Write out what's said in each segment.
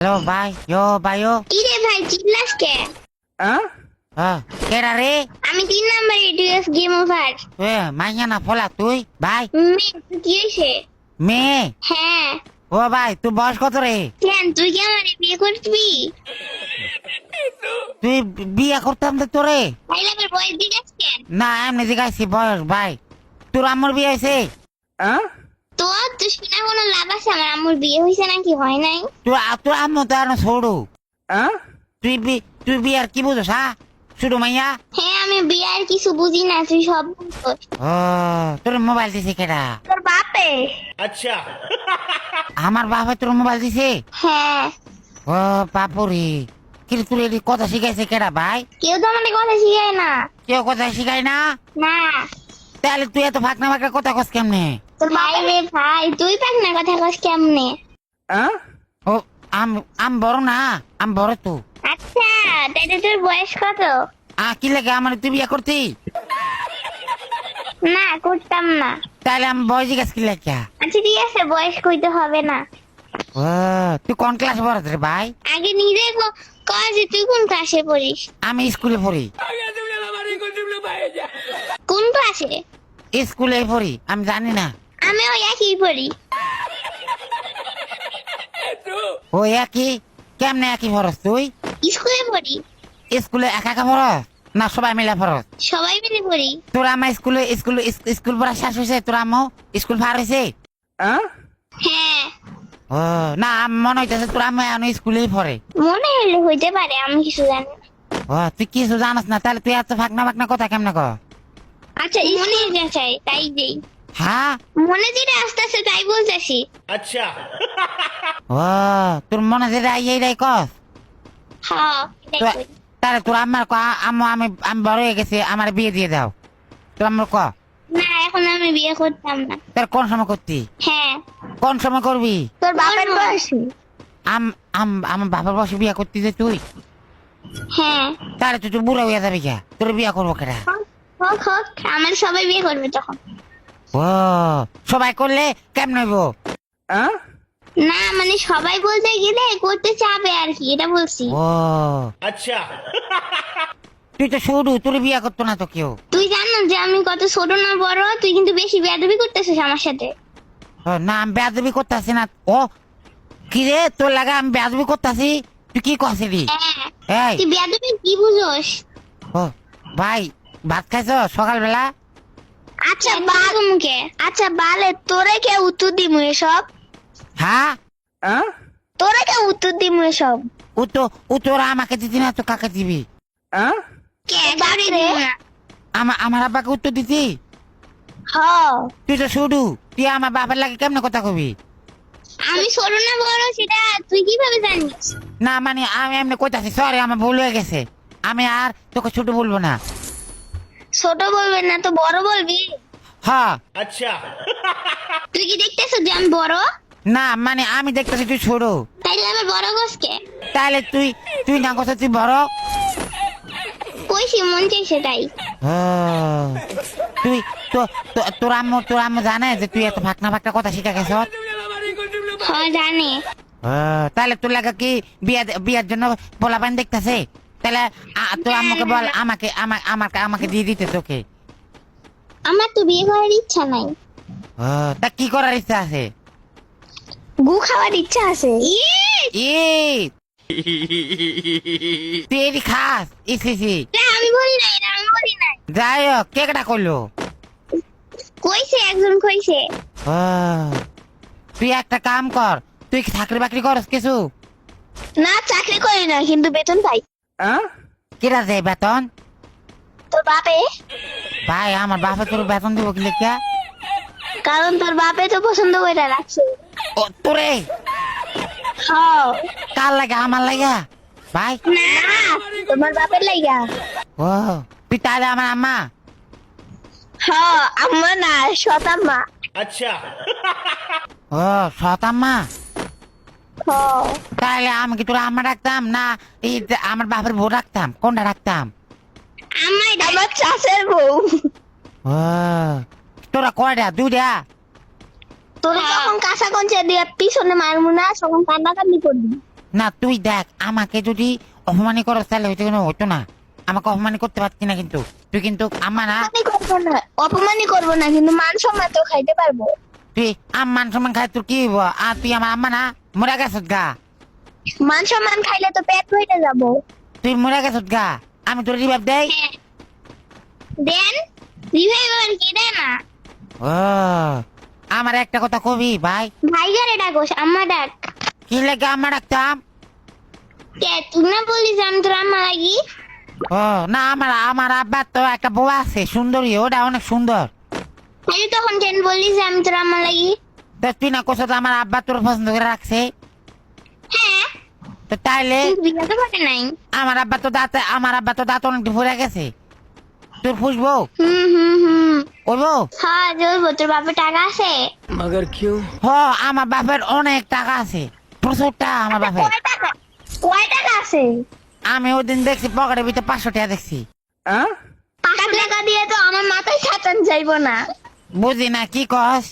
Hello ভাই ইয়ো ভাই ইয়ো কিরে ভাই চিল্লাস কে? হ্যাঁ কেডা রে আমি তিন নাম্বার এডিএস গেম ওভার এ মাইয়া না ফলা তুই? ভাই মেয়ে তুই কি হয়েছে? মেয়ে? হ্যাঁ। ও ভাই তুই বয়স কত রে? কেন তুই কি আমার বিয়ে করবি? তুই বিয়ে করতাম তো তোরে? তাইলে আবার বয়স দিগাস কেন? না এমনি জিগাইছি বয়স ভাই তোর আম্মুর বিয়ে হয়েছে? তো তুই শুনে কোনো লাভ আছে আমার আম্মুর বিয়ে হয়েছে নাকি? হয় নাই? তোর তোর আম্মু তো আর ছোড়ু তুই বি তুই বিয়ার কি বুঝোস হ্যাঁ মাইয়া? হ্যাঁ আমি বিয়ে আর কিছু বুঝি না তুই সব ও তোর মোবাইল দিছে কেডা? তোর বাপে? আমার বাবা তোর মোবাইল দিছে? হ্যাঁ। ও বাপুরি। কিন্তু তোর এটি কথা শিখাইছে কেডা ভাই? কেউ তো আমাদের কথা শিখায় না। কেউ কথা শিখায় না? না। তাহলে তুই এত ফাঁকনা ফাঁকনা কথা কস কেমনে? তোর ভাই রে ভাই তুই পাক না কথা কস কেমনে? ও আম আম বড় না আম বড় তো। আচ্ছা তোর বয়স কত? আ কি লাগে আমার তুই বিয়ে করতি? না করতাম না। তাহলে আমি বয়স জিজ্ঞাসা কি লাগে? আচ্ছা ঠিক আছে বয়স কইতে হবে না। ও তুই কোন ক্লাস পড়াস রে ভাই? আগে নিজে ক- কয় যে তুই কোন ক্লাসে পড়িস? আমি স্কুলে পড়ি। কোন ক্লাসে স্কুলে পড়ি আমি জানি না। আমি ওই একই পড়ি। ও একই? কেমনে একই পড়স তুই? স্কুলে পড়ি। স্কুলে একা একা পড়স? না সবাই মিলে পড়স? সবাই মিলে পড়ি। তোর আমার স্কুলে স্কুল স্কুল পড়া শেষ হয়েছে? তোর আম্মু স্কুল পার হয়েছে? হ্যাঁ? ও না মনে হইতেছে তোর আম্মু এখন স্কুলেই পড়ে। মনে হলে হইতে পারে আমি কিছু জানি ও তুই কিছু জানাস না তাহলে তুই এত ফাঁকনা ফাঁকনা কথা কেমনে কর আচ্ছা মনে যা চাই তাই দেই। হ্যাঁ? মনে যেটা আসতে আসতে তাই বলতেছি। ও তোর মনে যেটা এইটাই কস? হ্যাঁ। তাহলে তোর আম্মার ক আম্মু আমি আমি বড় হয়ে গেছি আমার বিয়ে দিয়ে দাও। তোর আম্মুর ক? না এখন আমি বিয়ে করতাম না। তার কোন সময় করতি? হ্যাঁ। কোন সময় করবি? তোর বাবার বয়সী? আম আম আমার বাবার বসে বিয়ে করতি যে তুই? হ্যাঁ। তাহলে তুই তো বুড়া হয়ে যাবি কে তোর বিয়ে করব কেটা হোক হোক আমার সবাই বিয়ে করবে তখন। ও সবাই করলে কেমন হইব? না মানে সবাই বলতে গেলে করতে চাবে আর কি এটা বলছি। ও। আচ্ছা। তুই তো শুরু তোর বিয়ে করতো না তো কেউ। তুই জানো যে আমি কত ছোট না বড় তুই কিন্তু বেশি বেয়াদবি করতেছিস আমার সাথে। ও, না আমি বেয়াদবি করতেছি না। ও কি রে তোর লাগা আমি বেয়াদবি করতেছি? তুই কি করছিলি? হ্যাঁ এই। তুই বেয়াদবি কি বুঝোস? ও ভাই ভাত খাইছো সকালবেলা? আচ্ছা বাল মুখে আচ্ছা বালে তোরে কে উত্তর দিমু এসব? হ্যাঁ? তোরে কে উত্তর দিমু এসব? ও তো ও তোরা আমাকে দিতি না তো কাকে দিবি? কে আমার আমার আব্বাকে উত্তর দিতি? হ। তুই তো শুধু তুই আমার বাবার লাগে কেমনে কথা কবি? আমি ছোট না বড় সেটা তুই কীভাবে জানিস? না মানে আমি এমনি কইতাছি সরি আমার ভুল হয়ে গেছে। আমি আর তোকে ছোট বলব না। ছোট বলবে না তো বড় বলবি? হ্যাঁ তুই কি দেখতেছ যে আমি বড়? না মানে আমি দেখতেছি তুই ছোট। তাইলে আবার বড় গোসকে তাহলে তুই তুই না কথা তুই বড়। কইছি মন চাইছে তাই। তুই তো তো- তোর আম্মু তোর আম্মু জানে যে তুই এত ফাঁকনা ফাঁকনা কথা শিখে গেছ? হ্যাঁ জানে। তাহলে তোর লাগা কি বিয়া বিয়ার জন্য পোলা পানি দেখতেছে? তাহলে আ- তোর আম্মুকে বল আমাকে আমা- আমাকে আমাকে দিয়ে দিতে তোকে। আমার তো বিয়ে করার ইচ্ছা নাই। তা কি করার ইচ্ছা আছে? গু খাওয়ার ইচ্ছা আছে। এটি খাস ইসি ইসি আমি বলি নাই আমি বলি নাই। যাই হোক কেকটা করল? কইছে একজন কইছে। তুই একটা কাম কর তুই কি চাকরি বাকরি করস কিছু? না চাকরি করি না কিন্তু বেতন পাই। কিরা যায় বেতন? তোর বাপে? ভাই আমার বাপে তোর বেতন দিব কি লেখা কারণ তোর বাপে তো পছন্দ করে রাখছে। ও তোরে? হ্যাঁ। কার লাগে? আমার লাগা? ভাই? না তোমার বাপের লাইগা ও তুই তাহলে আমার আম্মা? হ্যাঁ আম্মা না শতাম্মা ও সৎ আম্মা? হ্যাঁ। তাহলে আমি কি তোর আম্মা রাখতাম? না আমার বাপের বউ রাখতাম? কোনটা রাখতাম? আম্মাই আমার চাষের বউ। ও তোরা কয়টা দুইটা তোর যখন কাঁচা কঞ্চা দিয়ে পিছনে মারমু না তখন কান্না কান্দি করবি। না তুই দেখ আমাকে যদি অপমানি করো তাহলে হয়তো কোনো হতো না। আমাকে অপমানি করতে পারছি না কিন্তু। তুই কিন্তু আম্মা না। অপমানই করব না কিন্তু মান সম্মান তো খাইতে পারব। তুই আম্মান সম্মান খাই তোর কি হইব? আর তুই আমার আম্মা না? মরে গেছত গা। মান সম্মান খাইলে তো পেট ভরে যাব। তুই মরে গেছত গা। আমি তোর রিভাব দেই। দেন রিভাইভার কি দেয় না। ও আমার একটা কথা কবি ভাই। ভাই ভাইগারে ডাকোস আম্মা ডাক। কি লাগে আম্মা ডাকতাম? কে তুই না বলিস আমি তোর আম্মা লাগি? ও না আমার আমার আব্বার তো একটা বউ আছে সুন্দরী ওটা অনেক সুন্দর। তাহলে তখন কেন বলিস যে আমি তোর আম্মা লাগি? তো তুই না কোথাও আমার আব্বা তোর পছন্দ করে রাখছে? হ্যাঁ। তো তাইলে বিয়ে তো করে নাই। আমার আব্বা তো দাঁত আমার আব্বা তো দাঁত অনেক ফুরে গেছে। তোর পুষবো হ্যাঁ তোর বাপের টাকা আছে? মগর কিউ? আমার বাপের অনেক টাকা আছে। প্রচুর টাকা আমার আচ্ছা, বাপের। কয় টাকা? আছে? আমি ওদিন দেখছি পকেটের ভিতরে পাঁচশো টাকা দেখছি। পাঁচশো টাকা দিয়ে তো আমার মাথায় যাইব না। বুঝি না কি কস?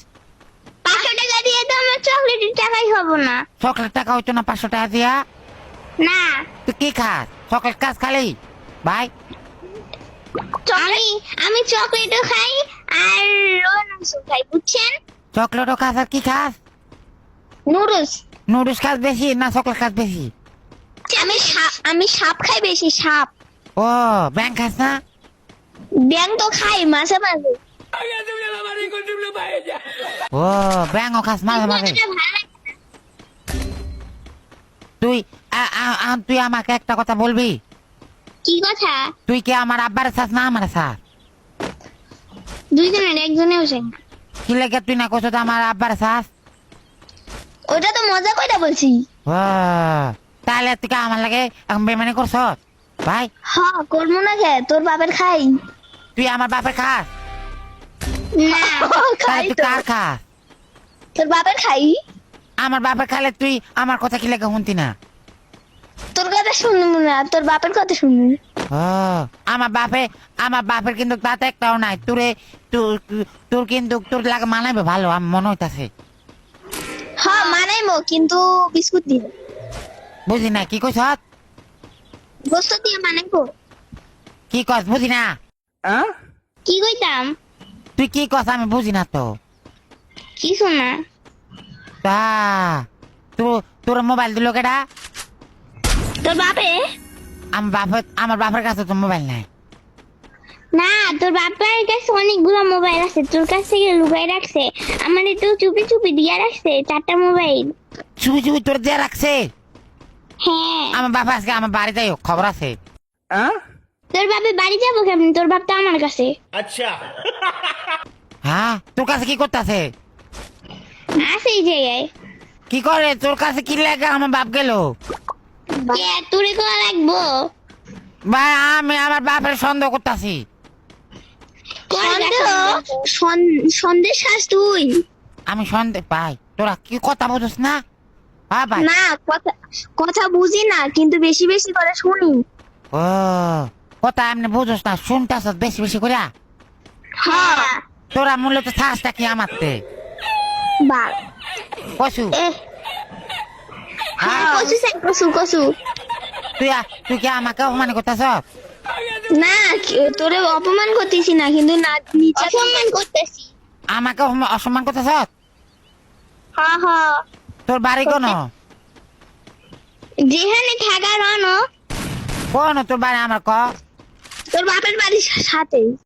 পাঁচশো টাকা দিয়ে তো আমার চকলেটের টাকাই হব না। চকলেট টাকা হইতো না পাঁচশো টাকা দিয়া? না। তুই কি খাস চকলেট খাস খালি? ভাই? আমি আমি চকলেটও খাই আর খাই বুঝছেন? চকলেটও খাস আর কি খাস? নুডলস। নুডলস খাস বেশি না চকলেট খাস বেশি? আমি আমি সাপ খাই বেশি সাপ। ও ব্যাং খাস না? ব্যাং তো খাই মাঝে মাঝে। ও ব্যাংও খাস মাঝে মাঝে। তুই আ- আ- আ- তুই আমাকে একটা কথা বলবি? কি কথা? তুই কি আমার আব্বার চাস না আমার দুইজনের একজনে হচ্ছে কি লেগে তুই না কোথাও আমার আব্বার চাস? ওটা তো মজা বলছি। তাহলে তুই কি আমার লাগে এখন বেমানি করছ ভাই। হ করব না খে তোর বাপের খাই। তুই আমার বাপের খাস না তাহলে তুই কার খাস তোর বাপের খাই? আমার বাপের খালে তুই আমার কথা কি লেগে শুনতি না? শুনব না তোর বাপের কথা শুনব আমার বাপে আমার বাপের কিন্তু তাতে একটাও নাই। তোরে কিন্তু তোর লাগে মানাবে ভালো আমার মনে হইতাছে। হ্যাঁ মানাইমো কিন্তু বিস্কুট দিয়ে। বুঝি না কি গোস্ত দিয়ে মানাইবো। কি কস বুঝি না? কি কইতাম? তুই কি কস আমি বুঝি না তো। কিছু না। তা তোর তোর মোবাইল দিল কেডা? তোর বাপে? আমার বাপের আমার বাপের কাছে তো মোবাইল নাই। না তোর বাপের কাছে অনেকগুলো মোবাইল আছে। তোর লুকাই রাখছে। তো চুপি চুপি রাখছে চারটা মোবাইল চুপি চুপি তোর রাখছে? হ্যাঁ। আমার বাপ আজকে আমার খবর আছে? তোর বাপে বাড়ি যাব কেমন? তোর বাপ তো আমার কাছে। আচ্ছা। হ্যাঁ? তোর কাছে কি করতেছে? আছে এই জায়গায়। কি করে? তোর কাছে কি লাগে আমার বাপ গেল? কে? তোরে করা লাগবো ভাই আমি আমার বাপের সন্দেহ করতেছি। সন্দেশ খাস তুই। আমি সন্দেহ পাই তোরা কি কথা বুঝছ না? হ্যাঁ না কথা কথা বুঝি না কিন্তু বেশি বেশি করে শুনি। ও কথা এমনি বুঝছ না শুনতেছ বেশি বেশি করে হ্যাঁ। তোরা মূলত শ্বাসটা কি আমারতে? বা কসু? হ্যাঁ। কসু স্যার কসু কসু তুই আ- তুই কি আমাকে অপমান করতেছ? না তোরে অপমান করতেছি না কিন্তু না নিচে অপমান করতেছি। আমাকে অসম্মান করতেছ? হ্যাঁ হ্যাঁ তোর বাড়ি কোন? যেখানে থাকা রন কোন তোর বাড়ি আমার ক? তোর বাপের বাড়ির সাথে